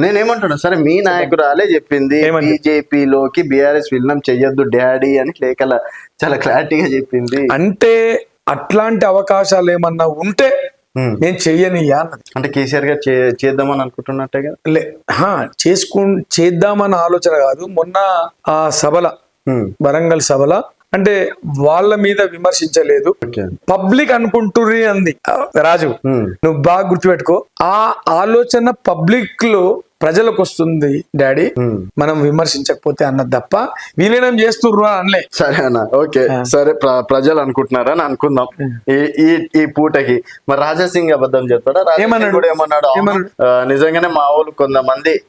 నేనేమంటున్నా సరే మీ నాయకురాలే చెప్పింది? బీజేపీలోకి బీఆర్ఎస్ విలీనం చెయ్యొద్దు డాడీ అని లేఖల చాలా క్లారిటీగా చెప్పింది. అంటే అట్లాంటి అవకాశాలు ఏమన్నా ఉంటే. నేను అన్నది. అంటే కేసీఆర్ గారు చేద్దామని అనుకుంటున్నట్టే కదా? లే హా, చేసుకు చేద్దామన్న ఆలోచన కాదు. మొన్న ఆ సభల. వరంగల్ సభల అంటే వాళ్ళ మీద విమర్శించలేదు. పబ్లిక్ అనుకుంటుర్రి అంది. రాజు. నువ్వు బాగా గుర్తుపెట్టుకో. ఆ ఆలోచన పబ్లిక్లో ప్రజలకు వస్తుంది డాడీ. మనం విమర్శించకపోతే అన్నది తప్ప విలీనం చేస్తుర్రు అని అనలే. సరే అన్న ఓకే. సరే ప్ర- ప్రజలు అనుకుంటున్నారా అని అనుకుందాం. ఈ ఈ పూటకి. మరి రాజా సింగ్ అబద్ధం చెప్తాడా ఏమన్నాడు? కూడా ఏమన్నాడు? నిజంగానే మా వాళ్ళు కొంతమంది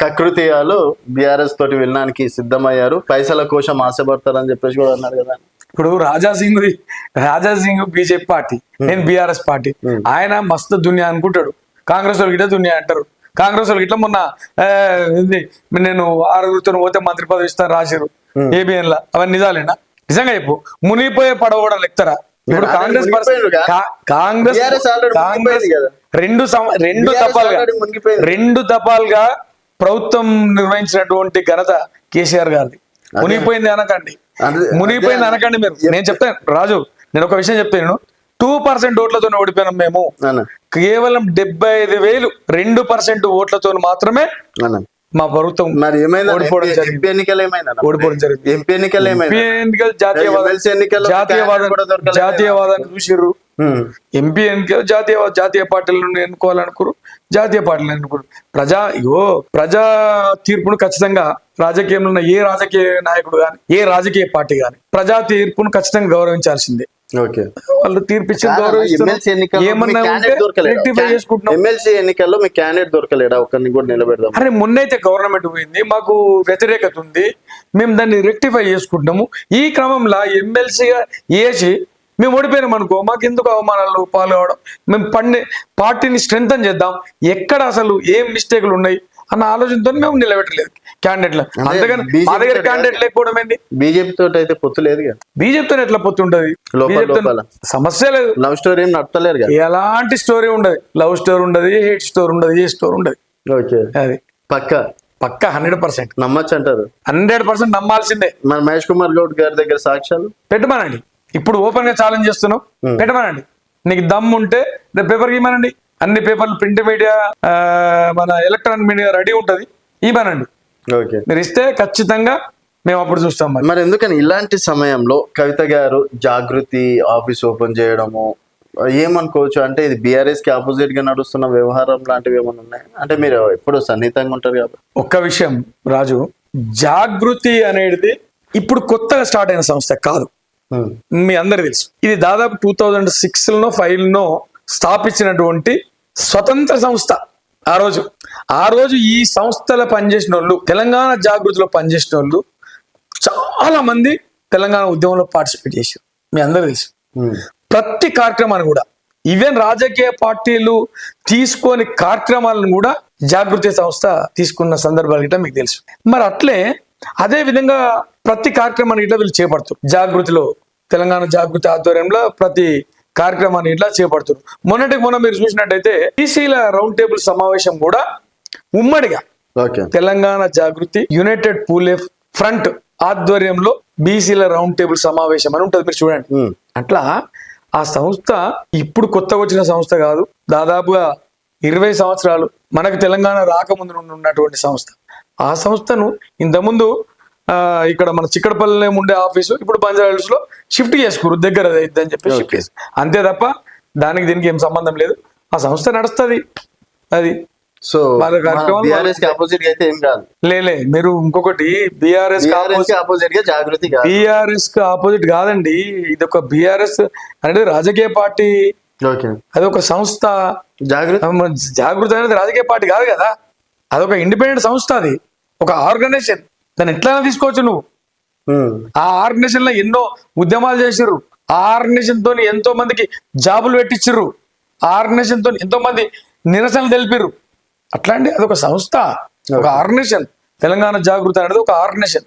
కకృతియాలు బీఆర్ఎస్ తోటి వెళ్ళడానికి సిద్ధమయ్యారు. పైసల కోసం ఆశపడతారని చెప్పేసి కూడా అన్నారు కదా. ఇప్పుడు రాజా సింగ్ రాజా సింగ్ బీజేపీ పార్టీ నేను బీఆర్ఎస్ పార్టీ. ఆయన మస్తు దునియా అనుకుంటాడు. కాంగ్రెస్ వాళ్ళు గిట్ట దునియా అంటారు. కాంగ్రెస్ గిట్ల మొన్న ఇది నేను ఆరుగురితో పోతే మంత్రి పదవి ఇస్తాను రాశారు ఏబిఎన్ లా అవన్నీ నిజాలేనా? నిజంగా చెప్పు. మునిగిపోయే పడవ కూడా లెక్తారా? ఇప్పుడు కాంగ్రెస్ కాంగ్రెస్ కాంగ్రెస్. రెండు రెండు దఫాలుగా మునిగిపోయింది. రెండు దఫాలుగా ప్రభుత్వం నిర్వహించినటువంటి ఘనత కేసీఆర్ గారిది. మునిగిపోయింది అనకండి. మునిగిపోయింది అనకండి మీరు. నేను చెప్తాను. రాజు నేను ఒక విషయం చెప్తాను. టూ పర్సెంట్ ఓట్లతో ఓడిపోయినాం మేము. కేవలం డెబ్బై ఐదు వేలు రెండు పర్సెంట్ ఓట్లతో మాత్రమే మా ప్రభుత్వం మరి ఏమైందా ఓడిపోవడం జరిగింది. ఎన్నికలు ఏమైందా ఓడిపోవడం జరిగింది. ఎంపీ ఎన్నికలు ఏమైందా ఎంపీ ఎన్నికలు జాతీయవాద జాతీయవాదం. జాతీయవాదాన్ని చూసిర్రు. ఎంపీ ఎన్నికలు జాతీయ జాతీయ పార్టీలను ఎన్నుకోవాలనుకోరు జాతీయ పార్టీలను ఎన్నుకోరు ప్రజా ఇగో ప్రజా తీర్పును ఖచ్చితంగా రాజకీయంలో ఉన్న ఏ రాజకీయ నాయకుడు కానీ ఏ రాజకీయ పార్టీ కానీ ప్రజా తీర్పును ఖచ్చితంగా గౌరవించాల్సిందే. వాళ్ళు తీర్పిచ్చిన ఎమ్మెల్సీ ఎన్నికల్లో మీ క్యాండిడేట్ దొరకలేడా? ఒకరిని కూడా నిలబెడదాం. అరే మొన్నైతే గవర్నమెంట్ పోయింది. మాకు వ్యతిరేకత ఉంది. మేము దాన్ని రెక్టిఫై చేసుకుంటున్నాము. ఈ క్రమంలో ఎమ్మెల్సీగా వేసి మేము ఓడిపోయినాం అనుకో మాకు ఎందుకు అవమానాలు పాల్గొవడం మేము పండి పార్టీని స్ట్రెంగ్ చేద్దాం. ఎక్కడ అసలు ఏం మిస్టేక్లు ఉన్నాయి? అన్న ఆలోచనతో మేము నిలబెట్టలేదు. క్యాండిడేట్లు BJP మా దగ్గర క్యాండిడేట్ లేకపోవడం ఏంటి బీజేపీ తోటి అయితే పొత్తు లేదు బీజేపీతో ఎట్లా బీజేపీతో లోపల. సమస్య లేదు. లవ్ స్టోరీ ఏం నడతలేరు కదా. ఎలాంటి స్టోరీ ఉండదు. లవ్ స్టోరీ ఉండదు హేట్ స్టోరీ ఉండదు ఏ స్టోరీ ఉండదు. ఓకే. అది. పక్క. పక్క హండ్రెడ్ పర్సెంట్ నమ్మచ్చు అంటారు. హండ్రెడ్ పర్సెంట్ నమ్మాల్సిందే. మరి మహేష్ కుమార్ గౌడ్ గారి దగ్గర సాక్ష్యాలు? పెట్టమనండి. ఇప్పుడు ఓపెన్గా ఛాలెంజ్ చేస్తున్నాం. పెట్టమనండి. నీకు దమ్ ఉంటే రేపు పేపర్ ఇవ్వమనండి అన్ని పేపర్లు ప్రింట్ మీడియా మన ఎలక్ట్రానిక్ మీడియా రెడీ ఉంటది. ఇవ్వనండి ఓకే. మీరు ఇస్తే ఖచ్చితంగా మేము అప్పుడు చూస్తాం మరి. మరి ఎందుకని ఇలాంటి సమయంలో కవిత గారు జాగృతి ఆఫీస్ ఓపెన్ చేయడము ఏమనుకోవచ్చు? అంటే ఇది బీఆర్ఎస్కి ఆపోజిట్గా నడుస్తున్న వ్యవహారం లాంటివి ఏమైనా ఉన్నాయి? అంటే మీరు ఎప్పుడు సన్నిహితంగా ఉంటారు కాబట్టి. ఒక్క విషయం రాజు. జాగృతి అనేది ఇప్పుడు కొత్తగా స్టార్ట్ అయిన సంస్థ కాదు. మీ అందరికి తెలుసు. ఇది దాదాపు టూ థౌజండ్ సిక్స్లో ఫైవ్లో స్థాపించినటువంటి స్వతంత్ర సంస్థ ఆ రోజు. ఆ రోజు ఈ సంస్థలో పనిచేసిన వాళ్ళు తెలంగాణ జాగృతిలో పనిచేసిన వాళ్ళు చాలా మంది తెలంగాణ ఉద్యమంలో పార్టిసిపేట్ చేశారు. మీ అందరూ తెలుసు. ఉమ్. ప్రతి కార్యక్రమాన్ని కూడా ఈవెన్ రాజకీయ పార్టీలు తీసుకొని కార్యక్రమాలను కూడా జాగృతి సంస్థ తీసుకున్న సందర్భాలు గిట్ట మీకు తెలుసు. మరి అట్లే అదే విధంగా ప్రతి కార్యక్రమాన్ని ఇట్లా వీళ్ళు చేపడుతారు. జాగృతిలో తెలంగాణ జాగృతి ఆధ్వర్యంలో ప్రతి కార్యక్రమాన్ని ఇట్లా చేపడుతారు. మొన్నటికి మొన్న మీరు చూసినట్టయితే బీసీల రౌండ్ టేబుల్ సమావేశం కూడా ఉమ్మడిగా okay. Telangana Jagruthi united Phule front ఆధ్వర్యంలో బీసీల రౌండ్ టేబుల్ సమావేశం అని ఉంటుంది. మీరు చూడండి. అట్లా ఆ సంస్థ ఇప్పుడు కొత్తగా వచ్చిన సంస్థ కాదు. దాదాపుగా ఇరవై సంవత్సరాలు మనకు తెలంగాణ రాకముందు ఉన్నటువంటి సంస్థ. ఆ సంస్థను ఇంతకుముందు ఇక్కడ మన చిక్కడపల్లిలో ఉండే ఆఫీసు ఇప్పుడు బంజారాహిల్స్లో షిఫ్ట్ చేసుకురు దగ్గర అని చెప్పి షిఫ్ట్ చేసు అంతే తప్ప దానికి దీనికి ఏం సంబంధం లేదు. ఆ సంస్థ నడుస్తుంది. అది. సో ఆపోజిట్ అయితే ఏం కాదు. లేలే మీరు ఇంకొకటి బీఆర్ఎస్ బీఆర్ఎస్కి ఆపోజిట్గా జాగృతి కాదు. బీఆర్ఎస్కి ఆపోజిట్ కాదండి. ఇది ఒక బీఆర్ఎస్ అనేది రాజకీయ పార్టీ. అది ఒక సంస్థ. జాగృతి? జాగృతి అనేది రాజకీయ పార్టీ కాదు కదా. అదొక ఇండిపెండెంట్ సంస్థ అది. ఒక ఆర్గనైజేషన్ దాన్ని ఎట్లయినా తీసుకోవచ్చు నువ్వు. ఆ ఆర్గనైజేషన్లో ఎన్నో ఉద్యమాలు చేసిర్రు. ఆ ఆర్గనైజేషన్ తోని ఎంతో మందికి జాబులు పెట్టించిర్రు ఆ ఆర్గనైజేషన్ తోని ఎంతో మంది నిరసనలు తెలిపిర్రు. అట్లాంటి అదొక సంస్థ ఒక ఆర్గనైజేషన్. తెలంగాణ జాగృతి అనేది ఒక ఆర్గనైజేషన్.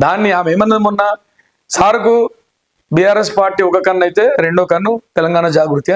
దాన్ని ఆమె ఏమన్నది మొన్న? సార్కు బీఆర్ఎస్ పార్టీ ఒక కన్ను అయితే రెండో కన్ను తెలంగాణ జాగృతి